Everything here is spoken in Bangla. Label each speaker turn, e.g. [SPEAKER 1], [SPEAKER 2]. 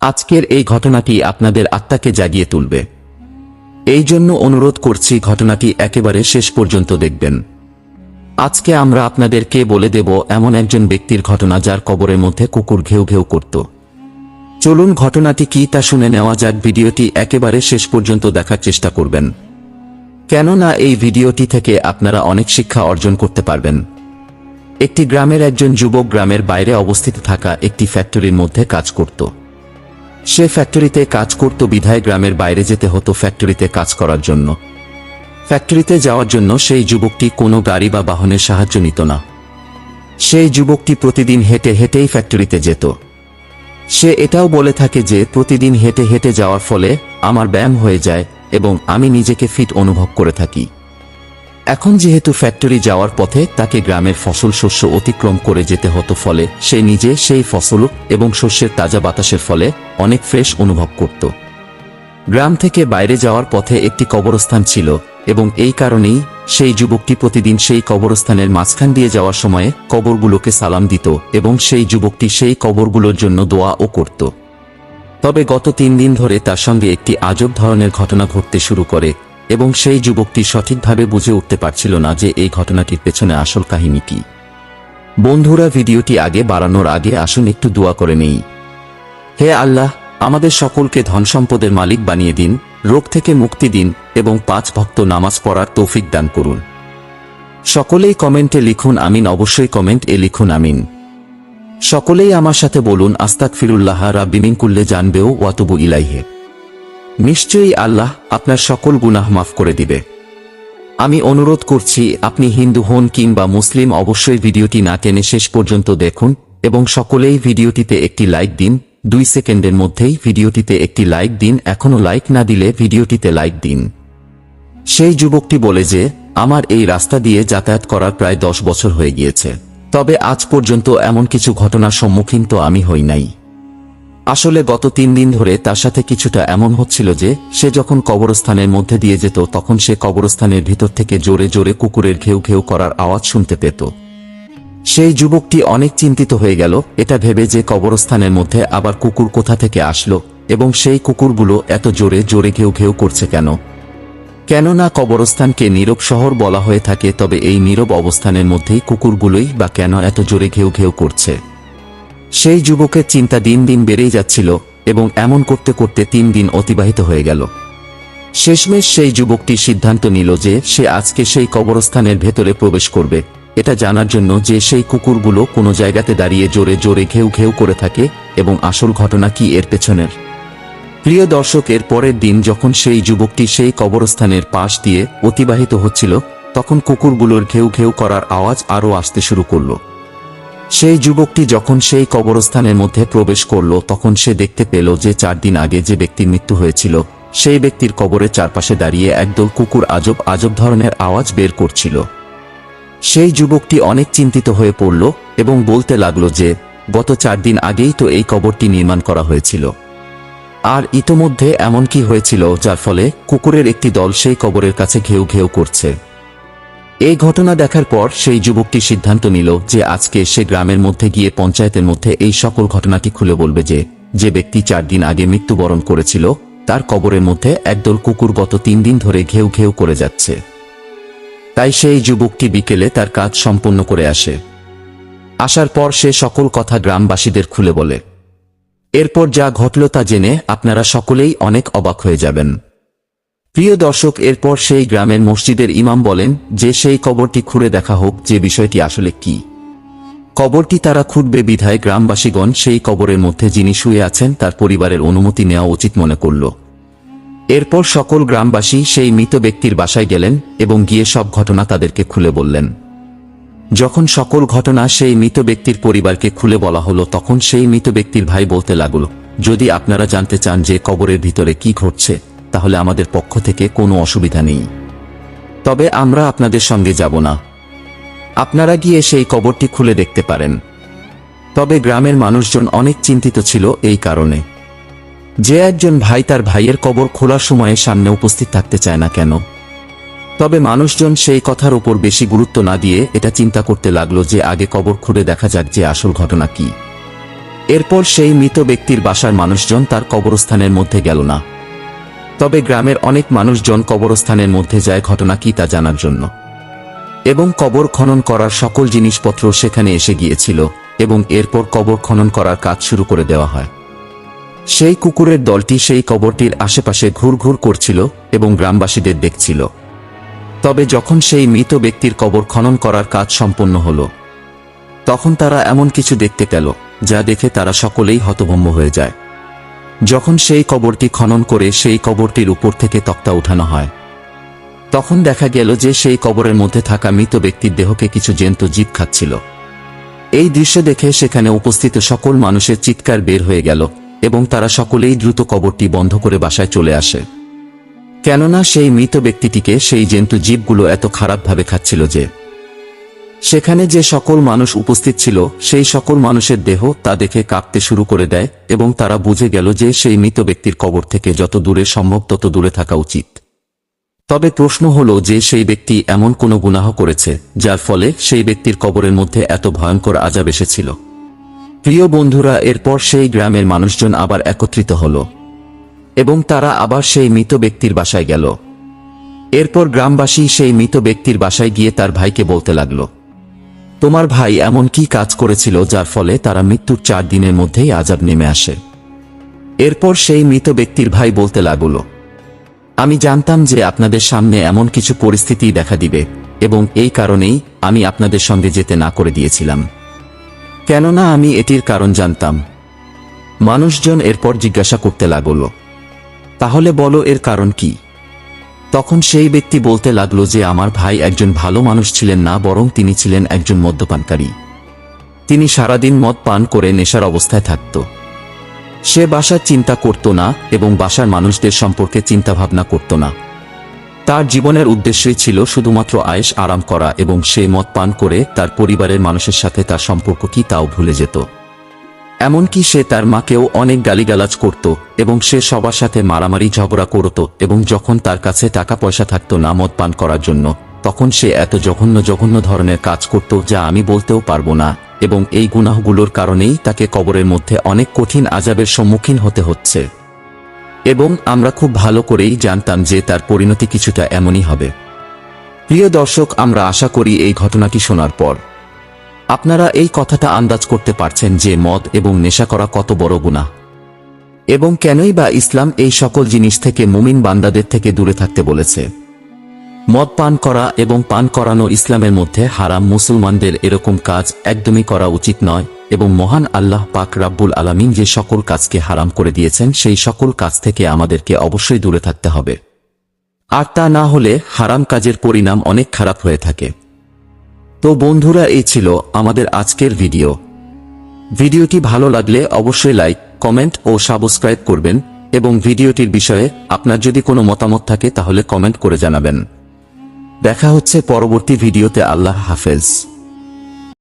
[SPEAKER 1] আজকের এই ঘটনাটি আপনাদের আত্মাকে জাগিয়ে তুলবে। এই জন্য অনুরোধ করছি ঘটনাটি একেবারে শেষ পর্যন্ত দেখবেন। আজকে আমরা আপনাদেরকে বলে দেব এমন একজন ব্যক্তির ঘটনা যার কবরের মধ্যে কুকুর ঘেউ ঘেউ করত। চলুন ঘটনাটি কি তা শুনে নেওয়া যাক, ভিডিওটি একেবারে শেষ পর্যন্ত দেখার চেষ্টা করবেন। কেননা এই ভিডিওটি থেকে আপনারা অনেক শিক্ষা অর্জন করতে পারবেন। একটি গ্রামের একজন যুবক গ্রামের বাইরে অবস্থিত থাকা একটি ফ্যাক্টরির মধ্যে কাজ করত। সে ফ্যাক্টরিতে কাজ করত বিধায় গ্রামের বাইরে যেতে হতো ফ্যাক্টরিতে কাজ করার জন্য। ফ্যাক্টরিতে যাওয়ার জন্য সেই যুবকটি কোনো গাড়ি বা বাহনের সাহায্য নিত না। সেই যুবকটি প্রতিদিন হেঁটে হেঁটেই ফ্যাক্টরিতে যেত। সে এটাও বলে থাকে যে, প্রতিদিন হেঁটে হেঁটে যাওয়ার ফলে আমার ব্যায়াম হয়ে যায় এবং আমি নিজেকে ফিট অনুভব করে থাকি। এখন যেহেতু ফ্যাক্টরি যাওয়ার পথে তাকে গ্রামের ফসল শস্য অতিক্রম করে যেতে হতো ফলে সে নিজে সেই ফসল এবং শস্যের তাজা বাতাসের ফলে অনেক ফ্রেশ অনুভব করত। গ্রাম থেকে বাইরে যাওয়ার পথে একটি কবরস্থান ছিল এবং এই কারণেই সেই যুবকটি প্রতিদিন সেই কবরস্থানের মাঝখান দিয়ে যাওয়ার সময়ে কবরগুলোকে সালাম দিত এবং সেই যুবকটি সেই কবরগুলোর জন্য দোয়াও করত। তবে গত তিন দিন ধরে তার সঙ্গে একটি আজব ধরনের ঘটনা ঘটতে শুরু করে এবং সেই যুবকটি সঠিকভাবে বুঝে উঠতে পারছিল না যে এই ঘটনাটির পেছনে আসল কাহিনী কি। বন্ধুরা, ভিডিওটি আগে বাড়ানোর আগে আসুন একটু দোয়া করে নেই। হে আল্লাহ, আমাদের সকলকে ধন সম্পদের মালিক বানিয়ে দিন, রোগ থেকে মুক্তি দিন এবং পাঁচ ভক্ত নামাজ পড়ার তৌফিক দান করুন। সকলেই কমেন্টে লিখুন আমিন, অবশ্যই কমেন্ট এ লিখুন আমিন। সকলেই আমার সাথে বলুন আস্তাক ফিরুল্লাহ রাব্বিমিন কুল্লে জানবেও ওয়াতুবু ইলাইহে। নিশ্চয়ই আল্লাহ আপনার সকল গুনাহ মাফ করে দিবে। আমি অনুরোধ করছি, আপনি হিন্দু হন কিংবা মুসলিম, অবশ্যই ভিডিওটি না টেনে শেষ পর্যন্ত দেখুন এবং সকলেই ভিডিওটিতে একটি লাইক দিন। দুই সেকেন্ডের মধ্যেই ভিডিওটিতে একটি লাইক দিন। এখনও লাইক না দিলে ভিডিওটিতে লাইক দিন। সেই যুবকটি বলে যে, আমার এই রাস্তা দিয়ে যাতায়াত করার প্রায় দশ বছর হয়ে গিয়েছে। তবে আজ পর্যন্ত এমন কিছু ঘটনার সম্মুখীন তো আমি হই নাই। আসলে গত তিন দিন ধরে তার সাথে কিছুটা এমন হচ্ছিল যে, সে যখন কবরস্থানের মধ্যে দিয়ে যেত, তখন সে কবরস্থানের ভিতর থেকে জোরে জোরে কুকুরের ঘেউ ঘেউ করার আওয়াজ শুনতে পেত। সেই যুবকটি অনেক চিন্তিত হয়ে গেল, এটা ভেবে যে কবরস্থানের মধ্যে আবার কুকুর কোথা থেকে আসলো, এবং সেই কুকুরগুলো এত জোরে জোরে ঘেউ ঘেউ করছে কেন? কেননা কবরস্থানকে নীরব শহর বলা হয়ে থাকে, তবে এই নীরব অবস্থানের মধ্যেই কুকুরগুলোই বা কেন এত জোরে ঘেউ ঘেউ করছে? সেই যুবকের চিন্তা দিন দিন বেড়েই যাচ্ছিল এবং এমন করতে করতে তিন দিন অতিবাহিত হয়ে গেল। শেষমেশ সেই যুবকটি সিদ্ধান্ত নিল যে সে আজকে সেই কবরস্থানের ভেতরে প্রবেশ করবে। এটা জানার জন্য যে সেই কুকুরগুলো কোনো জায়গাতে দাঁড়িয়ে জোরে জোরে ঘেউ ঘেউ করে থাকে এবং আসল ঘটনা কি এর পেছনের। প্রিয় দর্শক, এর পরের দিন যখন সেই যুবকটি সেই কবরস্থানের পাশ দিয়ে অতিবাহিত হচ্ছিল, তখন কুকুরগুলোর ঘেউ ঘেউ করার আওয়াজ আরও আসতে শুরু করল। সেই যুবকটি যখন সেই কবরস্থানের মধ্যে প্রবেশ করল, তখন সে দেখতে পেল যে চার দিন আগে যে ব্যক্তির মৃত্যু হয়েছিল, সেই ব্যক্তির কবরের চারপাশে দাঁড়িয়ে একদল কুকুর আজব আজব ধরনের আওয়াজ বের করছিল। সেই যুবকটি অনেক চিন্তিত হয়ে পড়ল এবং বলতে লাগল যে, গত চার দিন আগেই তো এই কবরটি নির্মাণ করা হয়েছিল। আর ইতোমধ্যে এমন কি হয়েছিল যার ফলে কুকুরের একটি দল সেই কবরের কাছে ঘেউ ঘেউ করছে? এই ঘটনা দেখার পর সেই যুবকটি সিদ্ধান্ত নিল যে আজকে সে গ্রামের মধ্যে গিয়ে পঞ্চায়েতের মধ্যে এই সকল ঘটনাটি খুলে বলবে যে যে ব্যক্তি চার দিন আগে মৃত্যুবরণ করেছিল, তার কবরের মধ্যে একদল কুকুর গত তিন দিন ধরে ঘেউ ঘেউ করে যাচ্ছে। তাই সেই যুবকটি বিকেলে তার কাজ সম্পন্ন করে আসে। আসার পর সে সকল কথা গ্রামবাসীদের খুলে বলে। এরপর যা ঘটল তা জেনে আপনারা সকলেই অনেক অবাক হয়ে যাবেন। প্রিয় দর্শক, এরপর সেই গ্রামের মসজিদের ইমাম বলেন যে সেই কবরটি খুঁড়ে দেখা হোক যে বিষয়টি আসলে কি। কবরটি তারা খুঁড়বে বিধায় গ্রামবাসীগণ সেই কবরের মধ্যে যিনি শুয়ে আছেন তার পরিবারের অনুমতি নেওয়া উচিত মনে করল। এরপর সকল গ্রামবাসী সেই মৃত ব্যক্তির বাসায় গেলেন এবং গিয়ে সব ঘটনা তাদেরকে খুলে বললেন। যখন সকল ঘটনা সেই মৃত ব্যক্তির পরিবারকে খুলে বলা হলো, তখন সেই মৃত ব্যক্তির ভাই বলতে লাগল, যদি আপনারা জানতে চান যে কবরের ভিতরে কি ঘটছে তাহলে আমাদের পক্ষ থেকে কোনো অসুবিধা নেই। তবে আমরা আপনাদের সঙ্গে যাব না। আপনারা গিয়ে সেই কবরটি খুলে দেখতে পারেন। তবে গ্রামের মানুষজন অনেক চিন্তিত ছিল এই কারণে। যে একজন ভাই তার ভাইয়ের কবর খোলার সময়ে সামনে উপস্থিত থাকতে চায় না কেন? তবে মানুষজন সেই কথার উপর বেশি গুরুত্ব না দিয়ে এটা চিন্তা করতে লাগল যে আগে কবর খুঁড়ে দেখা যাক যে আসল ঘটনা কি। এরপর সেই মৃত ব্যক্তির বাসার মানুষজন তার কবরস্থানের মধ্যে গেল না। তবে গ্রামের অনেক মানুষজন কবরস্থানের মধ্যে যায় ঘটনা কি তা জানার জন্য। এবং কবর খনন করার সকল জিনিসপত্র সেখানে এসে গিয়েছিল এবং এরপর কবর খনন করার কাজ শুরু করে দেওয়া হয়। সেই কুকুরের দলটি সেই কবরটির আশেপাশে ঘুরঘুর করছিল এবং গ্রামবাসীদের দেখছিল। তবে যখন সেই মৃত ব্যক্তির কবর খনন করার কাজ সম্পন্ন হল, তখন তারা এমন কিছু দেখতে পেল, যা দেখে তারা সকলেই হতভম্ব হয়ে যায়। যখন সেই কবরটি খনন করে সেই কবরটির উপর থেকে তক্তা উঠানো হয়। তখন দেখা গেল যে সেই কবরের মধ্যে থাকা মৃত ব্যক্তির দেহকে কিছু জেন্ত জীব খাচ্ছিল। এই দৃশ্য দেখে সেখানে উপস্থিত সকল মানুষের চিৎকার বের হয়ে গেল এবং তারা সকলেই দ্রুত কবরটি বন্ধ করে বাসায় চলে আসে। কেননা সেই মৃত ব্যক্তিটিকে সেই জন্তু জীবগুলো এত খারাপভাবে খাচ্ছিল যে সেখানে যে সকল মানুষ উপস্থিত ছিল, সেই সকল মানুষের দেহ তা দেখে কাঁপতে শুরু করে দেয় এবং তারা বুঝে গেল যে সেই মৃত ব্যক্তির কবর থেকে যত দূরে সম্ভব তত দূরে থাকা উচিত। তবে প্রশ্ন হল যে সেই ব্যক্তি এমন কোনো গুনাহ করেছে, যার ফলে সেই ব্যক্তির কবরের মধ্যে এত ভয়ঙ্কর আজাব এসেছিল। প্রিয় বন্ধুরা, এরপর সেই গ্রামের মানুষজন আবার একত্রিত হল এবং তারা আবার সেই মৃত ব্যক্তির বাসায় গেল। এরপর গ্রামবাসী সেই মৃত ব্যক্তির বাসায় গিয়ে তার ভাইকে বলতে লাগল তোমার ভাই এমন কি কাজ করেছিল যার ফলে তারা মৃত্যুর চার দিনের মধ্যেই আজাব নেমে আসে। এরপর সেই মৃত ব্যক্তির ভাই বলতে লাগল, আমি জানতাম যে আপনাদের সামনে এমন কিছু পরিস্থিতি দেখা দিবে এবং এই কারণেই আমি আপনাদের সঙ্গে যেতে না করে দিয়েছিলাম। কেননা আমি এটির কারণ জানতাম। মানুষজন এরপর জিজ্ঞাসা করতে লাগল, তাহলে বলো এর কারণ কি? তখন সেই ব্যক্তি বলতে লাগল যে আমার ভাই একজন ভালো মানুষ ছিলেন না, বরং তিনি ছিলেন একজন মদ্যপানকারী। তিনি সারাদিন মদ পান করে নেশার অবস্থায় থাকত। সে বাসার চিন্তা করত না এবং বাসার মানুষদের সম্পর্কে চিন্তাভাবনা করত না। তার জীবনের উদ্দেশ্যই ছিল শুধুমাত্র আয়েশ আরাম করা এবং সে মদ পান করে তার পরিবারের মানুষের সাথে তার সম্পর্ক কি তাও ভুলে যেত। এমনকি সে তার মাকেও অনেক গালিগালাজ করত এবং সে সবার সাথে মারামারি ঝগড়া করত এবং যখন তার কাছে টাকা পয়সা থাকতো না মদ পান করার জন্য, তখন সে এত জঘন্য জঘন্য ধরনের কাজ করত যা আমি বলতেও পারব না এবং এই গুনাহগুলোর কারণেই তাকে কবরের মধ্যে অনেক কঠিন আজাবের সম্মুখীন হতে হচ্ছে। এবং আমরা খুব ভালো করেই জানতাম যে তার পরিণতি কিছুটা এমনই হবে। প্রিয় দর্শক, আমরা আশা করি এই ঘটনাটি শোনার পর। আপনারা এই কথাটা আন্দাজ করতে পারছেন যে মদ এবং নেশা করা কত বড় গুণা এবং কেনই বা ইসলাম এই সকল জিনিস থেকে মুমিন বান্দাদের থেকে দূরে থাকতে বলেছে। মদ পান করা এবং পান করানো ইসলামের মধ্যে হারাম মুসলমানদের এরকম কাজ একদমই করা উচিত নয় এবং মহান আল্লাহ পাক রাব্বুল আলামিন যে সকল কাজকে হারাম করে দিয়েছেন, সেই সকল কাজ থেকে আমাদেরকে অবশ্যই দূরে থাকতে হবে। আর তা না হলে হারাম কাজের পরিণাম অনেক খারাপ হয়ে থাকে। তো বন্ধুরা, এই ছিল আমাদের আজকের ভিডিও। ভিডিওটি ভালো লাগলে অবশ্যই লাইক, কমেন্ট ও সাবস্ক্রাইব করবেন এবং ভিডিওটির বিষয়ে আপনার যদি কোনো মতামত থাকে তাহলে কমেন্ট করে জানাবেন। দেখা হচ্ছে পরবর্তী ভিডিওতে। আল্লাহ হাফেজ।